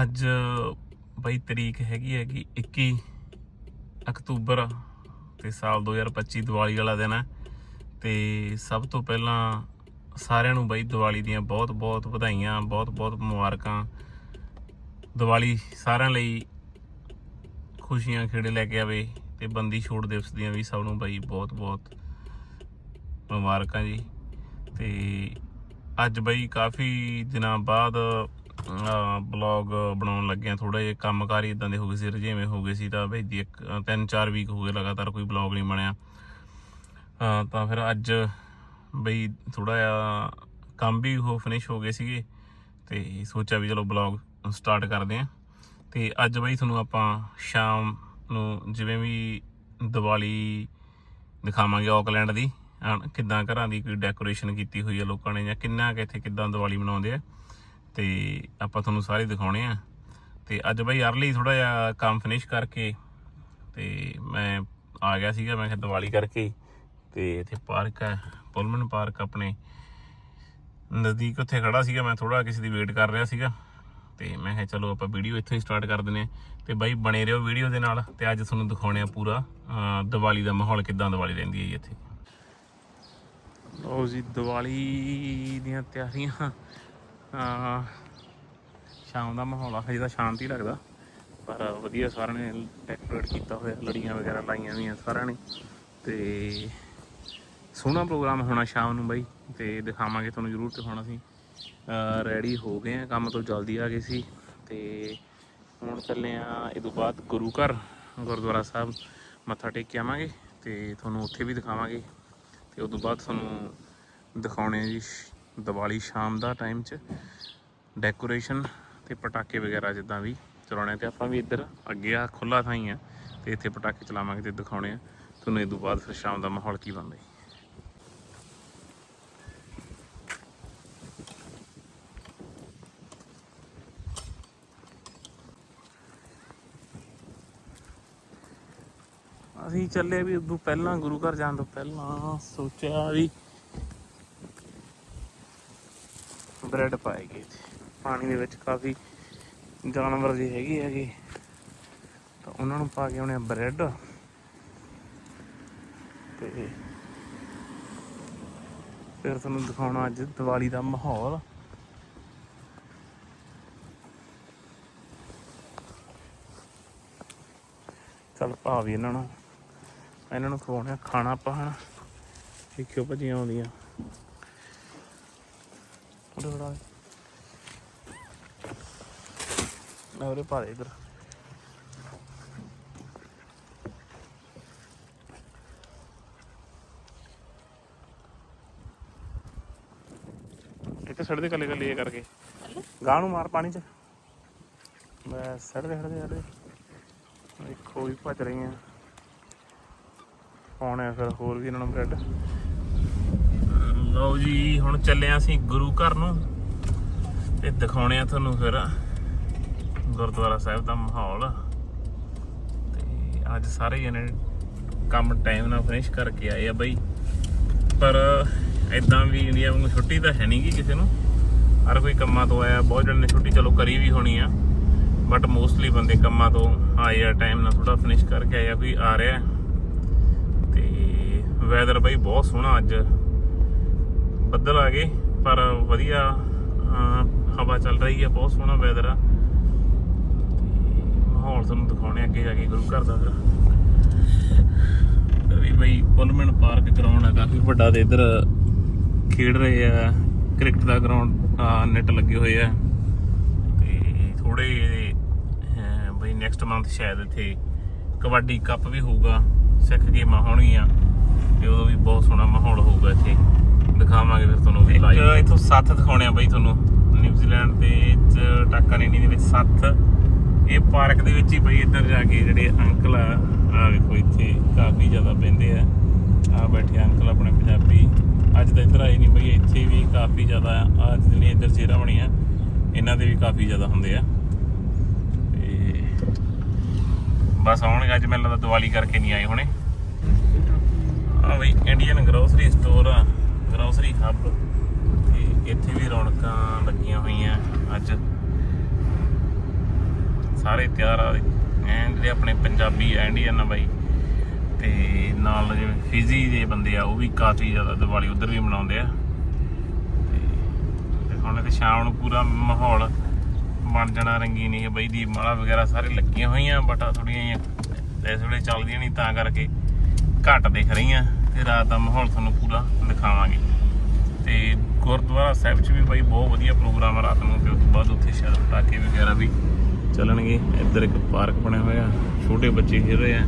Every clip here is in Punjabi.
ਅੱਜ, ਬਈ ਤਰੀਕ ਹੈਗੀ ਹੈਗੀ 21 ਅਕਤੂਬਰ ਤੇ ਸਾਲ 2025 ਦੀਵਾਲੀ ਵਾਲਾ ਦਿਨ ਹੈ। ਤੇ ਸਭ ਤੋਂ ਪਹਿਲਾਂ ਸਾਰਿਆਂ ਨੂੰ ਬਈ ਦੀਵਾਲੀ ਦੀਆਂ ਬਹੁਤ ਬਹੁਤ ਵਧਾਈਆਂ, ਬਹੁਤ ਬਹੁਤ ਮੁਬਾਰਕਾਂ। ਦੀਵਾਲੀ ਸਾਰਿਆਂ ਲਈ ਖੁਸ਼ੀਆਂ ਖੇੜੇ ਲੈ ਕੇ ਆਵੇ ਤੇ ਬੰਦੀ ਛੋੜ ਦਿਵਸ ਦੀਆਂ ਵੀ ਸਭ ਨੂੰ ਬਈ ਬਹੁਤ ਬਹੁਤ ਮੁਬਾਰਕਾਂ ਜੀ। ਤੇ ਅੱਜ ਬਈ ਕਾਫੀ ਦਿਨਾਂ ਬਾਅਦ ਬਲੌਗ ਬਣਾਉਣ ਲੱਗਿਆ ਥੋੜਾ ਜਿਹਾ ਕੰਮਕਾਰੀ ਇਦਾਂ ਦੇ ਹੋ ਗਏ ਸੀ ਰਜੇਵੇਂ ਹੋ ਗਏ ਸੀ ਤਾਂ ਬਈ ਦੀ ਇੱਕ ਤਿੰਨ ਚਾਰ ਵੀਕ ਹੋ ਗਏ ਲਗਾਤਾਰ ਕੋਈ ਬਲੌਗ ਨਹੀਂ ਬਣਿਆ। ਤਾਂ ਫਿਰ ਅੱਜ ਬਈ ਥੋੜਾ ਜਿਹਾ ਕੰਮ ਵੀ ਉਹ ਫਿਨਿਸ਼ ਹੋ ਗਏ ਸੀਗੇ ਤੇ ਸੋਚਿਆ ਵੀ ਚਲੋ ਬਲੌਗ ਸਟਾਰਟ ਕਰਦੇ ਆਂ। ਤੇ ਅੱਜ ਬਈ ਤੁਹਾਨੂੰ ਆਪਾਂ ਸ਼ਾਮ ਨੂੰ ਜਿਵੇਂ ਵੀ ਦੀਵਾਲੀ ਦਿਖਾਵਾਂਗੇ ਆਕਲੈਂਡ ਦੀ ਅਹ ਕਿੱਦਾਂ ਘਰਾਂ ਦੀ ਕੋਈ ਡੈਕੋਰੇਸ਼ਨ ਕੀਤੀ ਹੋਈ ਹੈ ਲੋਕਾਂ ਨੇ ਜਾਂ ਕਿੰਨਾ ਕੁ ਇੱਥੇ ਕਿੱਦਾਂ ਦੀਵਾਲੀ ਮਨਾਉਂਦੇ ਆ। ਤੇ ਆਪਾਂ ਤੁਹਾਨੂੰ ਸਾਰੇ ਦਿਖਾਉਣੇ ਆ। ਤੇ ਅੱਜ ਬਾਈ ਅਰਲੀ ਥੋੜਾ ਜਿਹਾ ਕੰਮ ਫਿਨਿਸ਼ ਕਰਕੇ ਤੇ ਮੈਂ ਆ ਗਿਆ ਸੀਗਾ, ਮੈਂ ਕਿਹਾ ਦੀਵਾਲੀ ਕਰਕੇ ਤੇ ਇੱਥੇ ਪਾਰਕ ਹੈ ਪੁਲਮਨ ਪਾਰਕ ਆਪਣੇ। ਨਜ਼ਦੀਕ ਉੱਥੇ ਖੜਾ ਸੀਗਾ, ਮੈਂ ਥੋੜਾ ਕਿਸੇ ਦੀ ਵੇਟ ਕਰ ਰਿਹਾ ਸੀਗਾ। ਤੇ ਮੈਂ ਕਿਹਾ ਚਲੋ ਆਪਾਂ ਵੀਡੀਓ ਇੱਥੋਂ ਹੀ ਸਟਾਰਟ ਕਰ ਦਿੰਨੇ ਹਾਂ ਤੇ ਬਾਈ ਬਣੇ ਰਹੋ ਵੀਡੀਓ ਦੇ ਨਾਲ ਤੇ ਅੱਜ ਤੁਹਾਨੂੰ ਦਿਖਾਉਣੇ ਆ ਪੂਰਾ ਦੀਵਾਲੀ ਦਾ ਮਾਹੌਲ ਕਿਦਾਂ ਦੀਵਾਲੀ ਰਹਿੰਦੀ ਹੈ ਜੀ ਇੱਥੇ। ਲਓ ਜੀ, ਦੀਵਾਲੀ ਦੀਆਂ ਤਿਆਰੀਆਂ। ਅਹ, ਸ਼ਾਮ ਦਾ ਮਾਹੌਲ ਆ ਹਜੇ ਤਾਂ ਸ਼ਾਂਤੀ ਲੱਗਦਾ। ਪਰ ਵਧੀਆ ਸਾਰਿਆਂ ਨੇ ਡੈਕੋਰੇਟ ਕੀਤਾ ਹੋਇਆ ਲੜੀਆਂ ਵਗੈਰਾ ਲਾਈਆਂ ਹੋਈਆਂ ਸਾਰਿਆਂ ਨੇ। ਤੇ ਸੋਹਣਾ ਪ੍ਰੋਗਰਾਮ ਹੋਣਾ ਸ਼ਾਮ ਨੂੰ ਬਾਈ ਤੇ ਦਿਖਾਵਾਂਗੇ ਤੁਹਾਨੂੰ ਜ਼ਰੂਰ ਦਿਖਾਉਣਾ ਸੀ ਰੈਡੀ ਹੋ ਗਏ ਆ ਕੰਮ ਤੋਂ ਜਲਦੀ ਆ ਗਏ ਸੀ। ਤੇ ਹੁਣ ਚੱਲੇ ਆ ਇਹ ਤੋਂ ਬਾਅਦ ਗੁਰੂ ਘਰ ਗੁਰਦੁਆਰਾ ਸਾਹਿਬ ਮੱਥਾ ਟੇਕ ਕੇ ਆਵਾਂਗੇ ਤੇ ਤੁਹਾਨੂੰ ਉੱਥੇ ਵੀ ਦਿਖਾਵਾਂਗੇ। ਤੇ ਉਸ ਤੋਂ ਬਾਅਦ ਤੁਹਾਨੂੰ ਦਿਖਾਉਣੇ ਆ ਜੀ ਸ਼- ਦੀਵਾਲੀ ਸ਼ਾਮ ਦਾ ਟਾਈਮ 'ਚ ਡੈਕੋਰੇਸ਼ਨ ਤੇ ਪਟਾਕੇ ਵਗੈਰਾ ਜਿੱਦਾਂ ਵੀ ਚਲਾਉਣੇ ਤੇ ਆਪਾਂ ਵੀ ਇੱਧਰ ਅੱਗੇ ਆ ਖੁੱਲਾ ਥਾਂ ਹੀ ਆ ਤੇ ਇੱਥੇ ਪਟਾਕੇ ਚਲਾਵਾਂਗੇ ਤੇ ਦਿਖਾਉਣੇ ਆ। ਤੁਹਾਨੂੰ ਇਹ ਤੋਂ ਬਾਅਦ ਫਿਰ ਸ਼ਾਮ ਦਾ ਮਾਹੌਲ ਕੀ ਬਣਦਾ ਜੀ? ਅਸੀਂ ਚੱਲੇ ਵੀ ਉਦੋਂ ਪਹਿਲਾਂ, ਗੁਰੂ ਘਰ ਜਾਣ ਤੋਂ ਪਹਿਲਾਂ ਸੋਚਿਆ ਵੀ ਬ੍ਰੈਡ ਪਾਏ ਗਏ। ਪਾਣੀ ਦੇ ਵਿੱਚ ਕਾਫੀ ਜਾਨਵਰ ਜੀ ਹੈਗੇ ਹੈਗੇ। ਤਾਂ ਉਹਨਾਂ ਨੂੰ ਪਾ ਕੇ ਆਉਣੇ ਬ੍ਰੈਡ। ਤੇ ਫਿਰ ਤੁਹਾਨੂੰ ਦਿਖਾਉਣਾ ਅੱਜ ਦੀਵਾਲੀ ਦਾ ਮਾਹੌਲ। ਚੱਲ ਪਾ ਵੀ ਇਹਨਾਂ ਨੂੰ। ਇਹਨਾਂ ਨੂੰ ਖਵਾਉਣਾ ਖਾਣਾ ਪਾਣਾ ਦੇਖਿਓ ਭਜੀਆਂ ਆਉਂਦੀਆਂ ਉਹਦੇ ਬੜਾ ਨਾ ਉਹਦੇ ਪਾ ਦੇ ਇਧਰ। ਇੱਥੇ ਛੱਡ ਕੱਲੇ ਕੱਲੇ ਇਹ ਕਰਕੇ। ਗਾਂ ਨੂੰ ਮਾਰ ਪਾਣੀ ਚ। ਬਸ ਛੱਡ ਦੇ ਛੱਡ ਦੇਖੋ ਵੀ ਭੱਜ ਰਹੀਆਂ। ਪਾਉਣੇ ਆ ਫਿਰ ਹੋਰ ਵੀ ਇਹਨਾਂ ਨੂੰ ਬ੍ਰੈਡ ਲਓ ਜੀ, ਹੁਣ ਚੱਲੇ ਆਂ ਅਸੀਂ ਗੁਰੂ ਘਰ ਨੂੰ। ਤੇ ਦਿਖਾਉਣੇ ਆ ਤੁਹਾਨੂੰ ਫਿਰ। ਗੁਰਦੁਆਰਾ ਸਾਹਿਬ ਦਾ ਮਾਹੌਲ। ਤੇ ਅੱਜ ਸਾਰੇ ਜਣੇ ਕੰਮ ਟਾਈਮ ਨਾਲ ਫਿਨਿਸ਼ ਕਰਕੇ ਆਏ ਆ ਬਈ। ਪਰ ਇਦਾਂ ਵੀ ਇੰਡੀਆ ਵਾਂਗੂ ਛੁੱਟੀ ਤਾਂ ਹੈ ਨਹੀਂਗੀ ਕਿਸੇ ਨੂੰ। ਹਰ ਕੋਈ ਕੰਮਾਂ ਤੋਂ ਆਇਆ, ਬਹੁਤ ਜਣੇ ਨੇ ਛੁੱਟੀ ਚਲੋ ਕਰੀ ਵੀ ਹੋਣੀ ਆ। ਬਟ ਮੋਸਟਲੀ ਬੰਦੇ ਕੰਮਾਂ ਤੋਂ ਆਏ ਆ ਟਾਈਮ ਨਾਲ ਥੋੜਾ ਫਿਨਿਸ਼ ਕਰਕੇ ਆਇਆ ਕੋਈ ਆ ਰਿਹਾ। ਤੇ ਵੈਦਰ ਬਈ ਬਹੁਤ ਸੋਹਣਾ ਅੱਜ। ਬੱਦਲ ਆ ਗਏ, ਪਰ ਵਧੀਆ ਹਵਾ ਚੱਲ ਰਹੀ ਹੈ ਬਹੁਤ ਸੋਹਣਾ ਵੈਦਰ ਆ। ਮਾਹੌਲ ਤੁਹਾਨੂੰ ਦਿਖਾਉਣੇ ਅੱਗੇ ਜਾ ਕੇ ਗੁਰੂ ਘਰ ਦਾ ਫਿਰ। ਵੀ ਬਈ ਪੁਲਮਨ ਪਾਰਕ ਗਰਾਊਂਡ ਆ ਕਾਫੀ ਵੱਡਾ ਤੇ ਇੱਧਰ ਖੇਡ ਰਹੇ ਆ ਕ੍ਰਿਕਟ ਦਾ ਗਰਾਊਂਡ ਨੈਟ ਲੱਗੇ ਹੋਏ ਆ। ਤੇ ਥੋੜੇ ਬਈ ਨੈਕਸਟ ਮੰਥ ਸ਼ਾਇਦ ਇੱਥੇ ਕਬੱਡੀ ਕੱਪ ਵੀ ਹੋਊਗਾ ਸਿੱਖ ਗੇਮਾਂ ਹੋਣਗੀਆਂ ਤੇ ਉਦੋਂ ਵੀ ਬਹੁਤ ਸੋਹਣਾ ਮਾਹੌਲ ਹੋਊਗਾ ਇੱਥੇ। ਦਿਖਾਵਾਂਗੇ ਫਿਰ ਤੁਹਾਨੂੰ ਵੀ ਲਾਈਵ ਇਥੋਂ ਸੱਤ ਦਿਖਾਉਣੇ ਆ ਬਈ ਤੁਹਾਨੂੰ ਨਿਊਜ਼ੀਲੈਂਡ ਦੇ ਵਿੱਚ ਟਾਕਾਨੀਨੀ ਦੇ ਵਿੱਚ ਸੱਤ। ਇਹ ਪਾਰਕ ਦੇ ਵਿੱਚ ਹੀ ਬਈ ਇੱਧਰ ਜਾ ਕੇ ਜਿਹੜੇ ਅੰਕਲ ਆ ਆ ਵੇਖੋ ਇੱਥੇ ਕਾਫੀ ਜ਼ਿਆਦਾ ਬਹਿੰਦੇ ਆ। ਆ ਬੈਠੇ ਅੰਕਲ ਆਪਣੇ ਪੰਜਾਬੀ। ਅੱਜ ਤਾਂ ਇੱਧਰ ਆਏ ਨਹੀਂ ਬਈ, ਇੱਥੇ ਵੀ ਕਾਫੀ ਜ਼ਿਆਦਾ ਆ ਜਿਹੜੀਆਂ ਇੱਧਰ ਚਿਹਰਾ ਬਣੀਆਂ। ਇਹਨਾਂ ਦੇ ਵੀ ਕਾਫੀ ਜ਼ਿਆਦਾ ਹੁੰਦੇ ਆ। ਤੇ ਬਸ ਆਉਣਗੇ, ਅੱਜ ਮੈਨੂੰ ਲੱਗਦਾ ਦੀਵਾਲੀ ਕਰਕੇ ਨਹੀਂ ਆਏ ਹੋਣੇ। ਆ ਬਈ ਇੰਡੀਅਨ ਗਰੋਸਰੀ ਸਟੋਰ ਆ ਗਰੋਸਰੀ ਹੱਬ ਤੇ ਇੱਥੇ ਵੀ ਰੌਣਕਾਂ ਲੱਗੀਆਂ ਹੋਈਆਂ ਅੱਜ। ਸਾਰੇ ਤਿਆਰ ਆ। ਐਨ ਜਿਹੜੇ ਆਪਣੇ ਪੰਜਾਬੀ, ਇੰਡੀਅਨ ਆ ਬਾਈ। ਤੇ ਨਾਲ ਜਿਵੇਂ ਫਿਜ਼ੀ ਦੇ ਬੰਦੇ ਆ, ਉਹ ਵੀ ਕਾਫੀ ਜ਼ਿਆਦਾ ਦੀਵਾਲੀ ਉਧਰ ਵੀ ਮਨਾਉਂਦੇ ਆ। ਤੇ ਹੁਣ ਤੇ ਸ਼ਾਮ ਨੂੰ ਪੂਰਾ ਮਾਹੌਲ ਬਣ ਜਾਣਾ, ਰੰਗੀਨ ਇਹ ਬਈ ਦੀ ਮਾਲਾ ਵਗੈਰਾ ਸਾਰੇ ਲੱਗੀਆਂ ਹੋਈਆਂ, ਬਟ ਥੋੜੀਆਂ ਜਿਹੀਆਂ ਇਸ ਵੇਲੇ ਚੱਲਦੀਆਂ ਨਹੀਂ, ਤਾਂ ਕਰਕੇ ਘੱਟ ਦਿਖ ਰਹੀਆਂ। ਤੇ ਰਾਤ ਦਾ ਮਾਹੌਲ ਤੁਹਾਨੂੰ ਪੂਰਾ ਦਿਖਾਵਾਂਗੇ। ਤੇ ਗੁਰਦੁਆਰਾ ਸਾਹਿਬ 'ਚ ਵੀ ਬਾਈ ਬਹੁਤ ਵਧੀਆ ਪ੍ਰੋਗਰਾਮ ਆ ਰਾਤ ਨੂੰ, ਤੇ ਉਸ ਤੋਂ ਬਾਅਦ ਉੱਥੇ ਸ਼ਾਇਦ ਪਟਾਕੇ ਵਗੈਰਾ ਵੀ ਚੱਲਣਗੇ। ਇੱਧਰ ਇੱਕ ਪਾਰਕ ਬਣਿਆ ਹੋਇਆ। ਛੋਟੇ ਬੱਚੇ ਖੇਡ ਰਹੇ ਆ।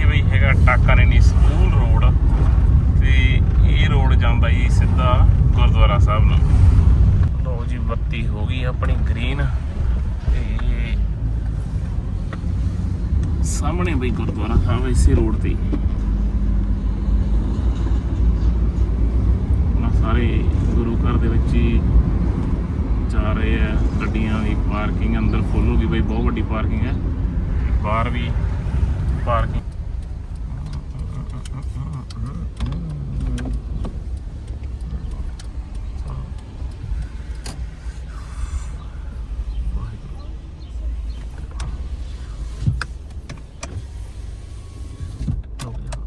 ਇਹ ਬਈ ਹੈਗਾ ਟਾਕਾ ਟਾਕਾਨੇਨੀ ਸਕੂਲ ਰੋਡ। ਤੇ ਇਹ ਰੋਡ ਜਾਂਦਾ ਜੀ ਸਿੱਧਾ ਗੁਰਦੁਆਰਾ ਸਾਹਿਬ ਨੂੰ। ਲਓ ਜੀ, ਬੱਤੀ ਹੋ ਗਈ ਆਪਣੀ ਗ੍ਰੀਨ। ਤੇ ਸਾਹਮਣੇ ਬਈ ਗੁਰਦੁਆਰਾ ਸਾਹਿਬ ਇਸੇ ਰੋਡ ਤੇ ਹੀ। ਆਪਣਾ ਸਾਰੇ ਗੁਰੂ ਘਰ ਦੇ ਵਿੱਚ ਹੀ ਜਾ ਰਹੇ ਆ ਗੱਡੀਆਂ ਦੀ ਪਾਰਕਿੰਗ ਅੰਦਰ ਫੁੱਲ ਹੋ ਗਈ ਬਈ ਬਹੁਤ ਵੱਡੀ ਪਾਰਕਿੰਗ ਹੈ। ਬਾਹਰ ਵੀ ਪਾਰਕਿੰਗ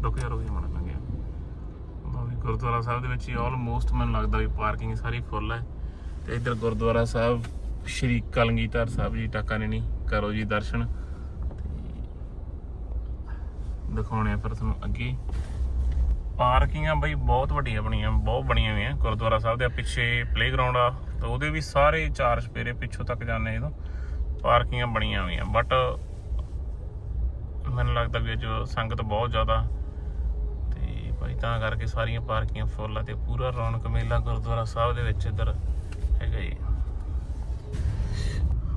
ਰੁਕ ਜਾ ਰੁਕ ਜਾ ਗੁਰਦੁਆਰਾ ਸਾਹਿਬ ਦੇ ਵਿੱਚ ਹੀ ਆਲਮੋਸਟ ਮੈਨੂੰ ਲੱਗਦਾ ਵੀ ਪਾਰਕਿੰਗ ਸਾਰੀ ਫੁੱਲ ਹੈ। ਤੇ ਇੱਧਰ ਗੁਰਦੁਆਰਾ ਸਾਹਿਬ, ਸ਼੍ਰੀ ਕਲਗੀਧਰ ਸਾਹਿਬ ਜੀ ਟਾਕਾ ਨੇ ਨਹੀਂ ਕਰੋ ਜੀ ਦਰਸ਼ਨ। ਤੇ ਦਿਖਾਉਣੇ ਆ ਫਿਰ ਤੁਹਾਨੂੰ ਅੱਗੇ। ਪਾਰਕਿੰਗਾਂ ਬਈ ਬਹੁਤ ਵੱਡੀਆਂ ਬਣੀਆਂ, ਬਹੁਤ ਬਣੀਆਂ ਹੋਈਆਂ ਗੁਰਦੁਆਰਾ ਸਾਹਿਬ ਦੇ ਪਿੱਛੇ ਪਲੇਗਰਾਉਂਡ ਆ, ਤੇ ਉਹਦੇ ਵੀ ਸਾਰੇ ਚਾਰ ਸਪੇਰੇ ਪਿੱਛੋਂ ਤੱਕ ਜਾਂਦੇ ਇਹਦੋਂ ਪਾਰਕਿੰਗਾਂ ਬਣੀਆਂ ਹੋਈਆਂ। ਬਟ ਮੈਨੂੰ ਲੱਗਦਾ ਵੀ ਅੱਜ ਸੰਗਤ ਬਹੁਤ ਜ਼ਿਆਦਾ, ਤੇ ਭਾਈ ਤਾਂ ਕਰਕੇ ਸਾਰੀਆਂ ਪਾਰਕਿੰਗਾਂ ਫੁੱਲ ਆ ਤੇ ਪੂਰਾ ਰੌਣਕ ਮੇਲਾ ਗੁਰਦੁਆਰਾ ਸਾਹਿਬ ਦੇ ਵਿੱਚ ਇੱਧਰ ਹੈਗਾ ਜੀ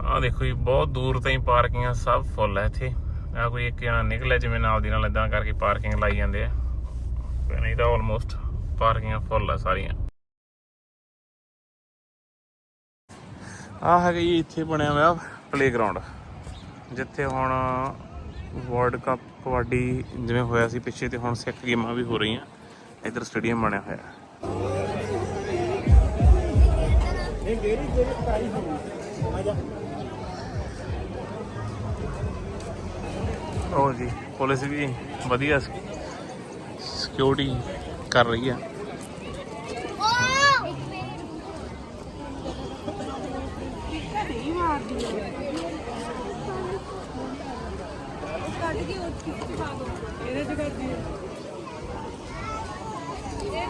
ਆਹ ਦੇਖੋ ਜੀ, ਬਹੁਤ ਦੂਰ ਤਾਈਂ ਪਾਰਕਿੰਗਾਂ ਸਭ ਫੁੱਲ ਹੈ ਇੱਥੇ। ਆ ਕੋਈ ਇੱਕ ਜਣਾ ਨਿਕਲਿਆ ਜਿਵੇਂ ਨਾਲ ਦੀ ਨਾਲ ਇਦਾਂ ਕਰਕੇ ਪਾਰਕਿੰਗ ਲਾਈ ਜਾਂਦੇ ਆ। ਨਹੀਂ ਤਾਂ ਆਲਮੋਸਟ ਪਾਰਕਿੰਗਾਂ ਫੁੱਲ ਆ ਸਾਰੀਆਂ। ਆ ਹੈਗਾ ਜੀ, ਇੱਥੇ ਬਣਿਆ ਹੋਇਆ ਪਲੇਗਰਾਉਂਡ ਜਿੱਥੇ ਹੁਣ ਵਰਲਡ ਕੱਪ ਕਬੱਡੀ ਜਿਵੇਂ ਹੋਇਆ ਸੀ ਪਿੱਛੇ ਤੇ ਹੁਣ ਸਿੱਖ ਗੇਮਾਂ ਵੀ ਹੋ ਰਹੀਆਂ। ਇੱਧਰ ਸਟੇਡੀਅਮ ਬਣਿਆ ਹੋਇਆ। ਉਹ ਜੀ ਪੁਲਿਸ ਵੀ ਵਧੀਆ ਸਿਕਿਉਰਿਟੀ ਕਰ ਰਹੀ ਆ ਏ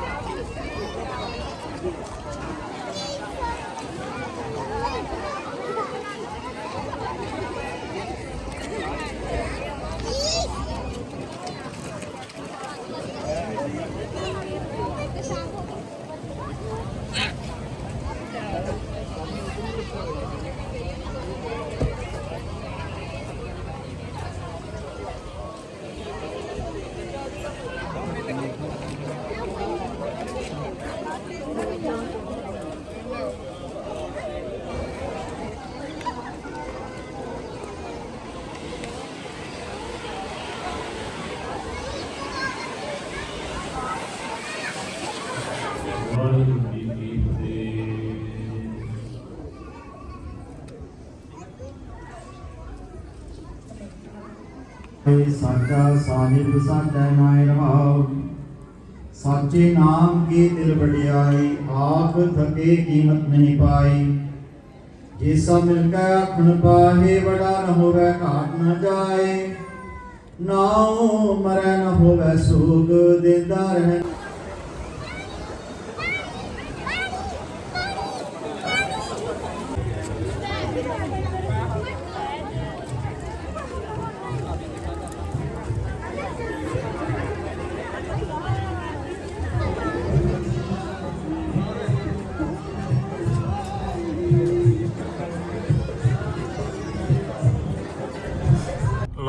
ਸਾਚਾ ਸਾਹਿਬ ਸਾਚਾ ਨਾਇ ਰਹਾਉ ਸਾਚੇ ਨਾਮ ਕੀ ਦਿਲ ਵਡਿਆਈ, ਆਖ ਥਕੇ ਕੀਮਤ ਨਹੀਂ ਪਾਈ। ਜੇ ਸਭ ਮਿਲ ਕੇ ਆਖਣ ਪਾਹੇ, ਬੜਾ ਨ ਹੋਵੇ ਘਾਟ ਨ ਜਾਏ। ਨਾਉ ਮਰੈ ਨ ਹੋਵੇ ਸੋਗ ਦਿੰਦਾ ਰਹਿ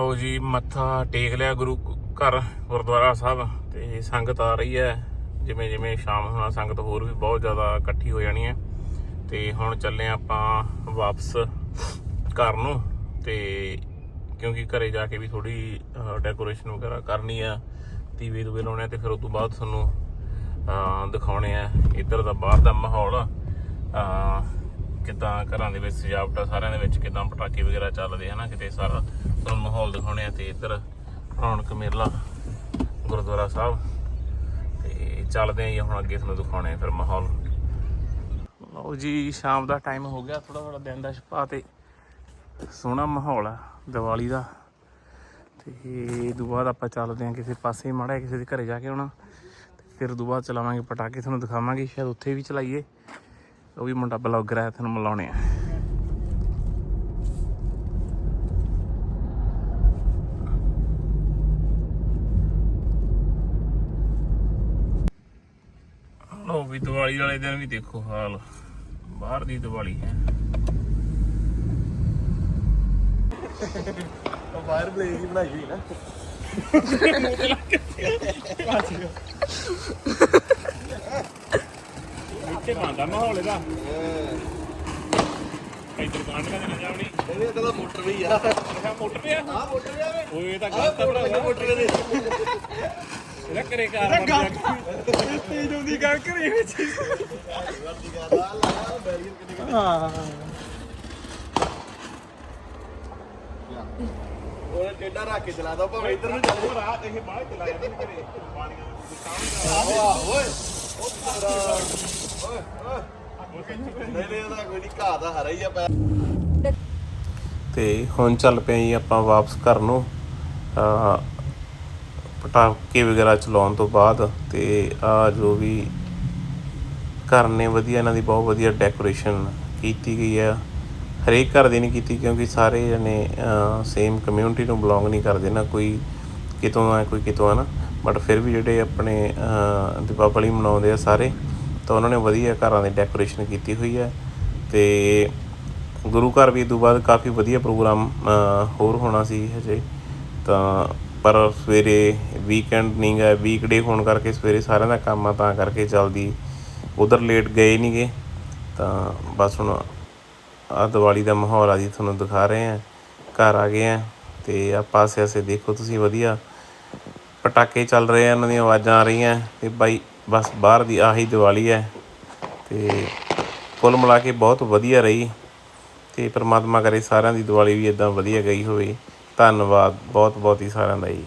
ਲਓ ਜੀ ਮੱਥਾ ਟੇਕ ਲਿਆ ਗੁਰੂ ਘਰ ਗੁਰਦੁਆਰਾ ਸਾਹਿਬ ਤੇ ਸੰਗਤ ਆ ਰਹੀ ਹੈ। ਜਿਵੇਂ ਜਿਵੇਂ ਸ਼ਾਮ ਹੋਣਾ ਸੰਗਤ ਹੋਰ ਵੀ ਬਹੁਤ ਜ਼ਿਆਦਾ ਇਕੱਠੀ ਹੋ ਜਾਣੀ ਹੈ। ਤੇ ਹੁਣ ਚੱਲੇ ਆਪਾਂ ਵਾਪਸ ਘਰ ਨੂੰ। ਤੇ ਕਿਉਂਕਿ ਘਰੇ ਜਾ ਕੇ ਵੀ ਥੋੜੀ ਡੈਕੋਰੇਸ਼ਨ ਵਗੈਰਾ ਕਰਨੀ ਆ ਦੀਵੇ ਦੂਵੇ ਲਾਉਣੇ ਆ ਤੇ ਫਿਰ ਉਸ ਤੋਂ ਬਾਅਦ ਤੁਹਾਨੂੰ ਦਿਖਾਉਣੇ ਆ ਇੱਧਰ ਦਾ ਬਾਹਰ ਦਾ ਮਾਹੌਲ। ਅਹ, ਕਿਦਾਂ ਘਰਾਂ ਦੇ ਵਿੱਚ ਸਜਾਵਟ ਆ, ਸਾਰਿਆਂ ਦੇ ਵਿੱਚ ਕਿਦਾਂ ਪਟਾਕੇ ਵਗੈਰਾ ਚੱਲਦੇ ਹਨਾ, ਕਿਤੇ ਸਾਰਾ ਤੁਹਾਨੂੰ ਮਾਹੌਲ ਦਿਖਾਉਣੇ ਆ ਤੇ ਇੱਧਰ ਰੌਣਕ ਮੇਲਾ ਗੁਰਦੁਆਰਾ ਸਾਹਿਬ। ਤੇ ਚੱਲਦੇ ਆਂ ਜੀ, ਹੁਣ ਅੱਗੇ ਤੁਹਾਨੂੰ ਦਿਖਾਉਣੇ ਆ ਫਿਰ ਮਾਹੌਲ। ਲਓ ਜੀ, ਸ਼ਾਮ ਦਾ ਟਾਈਮ ਹੋ ਗਿਆ ਥੋੜਾ ਥੋੜਾ ਦਿਨ ਦਾ ਛਪਾ ਤੇ ਸੋਹਣਾ ਮਾਹੌਲ ਆ ਦੀਵਾਲੀ ਦਾ। ਤੇ ਇਹ ਤੋਂ ਬਾਅਦ ਆਪਾਂ ਚੱਲਦੇ ਆਂ ਕਿਸੇ ਪਾਸੇ, ਮਾੜਾ ਕਿਸੇ ਦੇ ਘਰੇ ਜਾ ਕੇ ਆਉਣਾ। ਤੇ ਫਿਰ ਤੋਂ ਬਾਅਦ ਚਲਾਵਾਂਗੇ ਪਟਾਕੇ, ਤੁਹਾਨੂੰ ਦਿਖਾਵਾਂਗੇ, ਸ਼ਾਇਦ ਉੱਥੇ ਵੀ ਚਲਾਈਏ। ਉਹ ਵੀ ਮੁੰਡਾ ਬਲੌਗਰ ਹੈ ਤੁਹਾਨੂੰ ਮਿਲਾਉਣੇ ਆ। ਲੋ ਵੀ ਦੀਵਾਲੀ ਵਾਲੇ ਦਿਨ ਵੀ ਦੇਖੋ ਹਾਲ। ਬਾਹਰ ਦੀ ਦੀਵਾਲੀ ਹੈ। ਫਾਇਰ ਬਲੇਜ਼ ਹੀ ਬਣਾਈ ਹੋਈ ਨਾ। ਇੱਥੇ ਬੰਦਾ ਮਾਹੌਲ ਇਹਦਾ। ਇੱਧਰ ਕਾਂਡ ਦੇਣਾ ਜਾਵਣੀ ਇਹਦੇ ਤਾਂ ਮੋਟਰ ਵੀ ਆ। ਅੱਛਾ ਮੋਟਰ ਤੇ ਆ? ਆ ਮੋਟਰ ਵੀ ਆਵੇ ਓਏ ਇਹ ਤਾਂ ਗਲਤ ਭਰਾ ਮੋਟਰ ਦੇ ਇਹਦਾ ਕਰੇ ਕਾਰ ਬਣ ਜਾ ਤੇਜ ਹੁੰਦੀ ਗੱਲ ਕਰੀ ਵਿੱਚ ਆ ਹਾਂ। ਉਹ ਟੇਡਾ ਰੱਖ ਕੇ ਚਲਾਦਾ ਭਾਵੇਂ ਇੱਧਰ ਨੂੰ ਚੱਲੇ। ਰਾਤ ਇਹ ਬਾਹਰ ਚਲਾ ਜਾਂਦੇ ਨੇ ਘਰੇ। ਪਾਣੀਆਂ ਆਹ ਓਏ। ਉਹ ਤੇਰਾ ਤੇ ਹੁਣ ਚੱਲ ਪਏ ਜੀ ਆਪਾਂ ਵਾਪਸ ਘਰ ਨੂੰ ਪਟਾਕੇ ਵਗੈਰਾ ਚਲਾਉਣ ਤੋਂ ਬਾਅਦ ਤੇ ਆ ਜੋ ਵੀ ਘਰ ਨੇ ਵਧੀਆ, ਇਹਨਾਂ ਦੀ ਬਹੁਤ ਵਧੀਆ ਡੈਕੋਰੇਸ਼ਨ ਕੀਤੀ ਗਈ ਹੈ ਹਰੇਕ ਘਰ ਦੀ ਨਹੀਂ ਕੀਤੀ ਕਿਉਂਕਿ ਸਾਰੇ ਜਣੇ ਸੇਮ ਕਮਿਊਨਿਟੀ ਨੂੰ ਬਿਲੋਂਗ ਨਹੀਂ ਕਰਦੇ ਨਾ, ਕੋਈ ਕਿਤੋਂ ਆ, ਕੋਈ ਕਿਤੋਂ ਆ ਨਾ। ਬਟ ਫਿਰ ਵੀ ਜਿਹੜੇ ਆਪਣੇ ਦੀਪਾਵਲੀ ਮਨਾਉਂਦੇ ਆ ਸਾਰੇ ਤਾਂ ਉਹਨਾਂ ਨੇ ਵਧੀਆ ਘਰਾਂ ਦੀ ਡੈਕੋਰੇਸ਼ਨ ਕੀਤੀ ਹੋਈ ਹੈ ਤੇ ਗੁਰੂ ਘਰ ਵੀ ਤੋਂ ਬਾਅਦ ਕਾਫੀ ਵਧੀਆ ਪ੍ਰੋਗਰਾਮ ਹੋਰ ਹੋਣਾ ਸੀ ਹਜੇ। ਤਾਂ ਪਰ ਸਵੇਰੇ ਵੀਕਐਂਡ ਨਹੀਂ ਗਾ ਵੀਕਡੇ ਹੋਣ ਕਰਕੇ ਸਵੇਰੇ ਸਾਰਿਆਂ ਦਾ ਕੰਮ ਆ, ਤਾਂ ਕਰਕੇ ਜਲਦੀ ਉਧਰ ਲੇਟ ਗਏ ਨਹੀਂਗੇ ਤਾਂ ਬਸ ਹੁਣ ਆ ਦੀਵਾਲੀ ਦਾ ਮਾਹੌਲ ਆ ਜੀ, ਤੁਹਾਨੂੰ ਦਿਖਾ ਰਹੇ ਆ ਘਰ ਆ ਗਏ ਆ ਤੇ ਆ ਪਾਸੇ ਆਸੇ ਦੇਖੋ ਤੁਸੀਂ, ਵਧੀਆ। ਪਟਾਕੇ ਚੱਲ ਰਹੇ ਆ ਉਹਨਾਂ ਦੀਆਂ ਆਵਾਜ਼ਾਂ ਆ ਰਹੀਆਂ। ਤੇ ਬਾਈ ਬਸ ਬਾਹਰ ਦੀ ਆਹੀ ਦੀਵਾਲੀ ਹੈ ਤੇ ਕੁੱਲ ਮਿਲਾ ਕੇ ਬਹੁਤ ਵਧੀਆ ਰਹੀ ਤੇ ਪ੍ਰਮਾਤਮਾ ਕਰੇ ਸਾਰਿਆਂ ਦੀ ਦੀਵਾਲੀ ਵੀ ਇਦਾਂ ਵਧੀਆ ਗਈ ਹੋਵੇ। ਧੰਨਵਾਦ ਬਹੁਤ ਬਹੁਤ ਹੀ ਸਾਰਿਆਂ ਦਾ ਜੀ।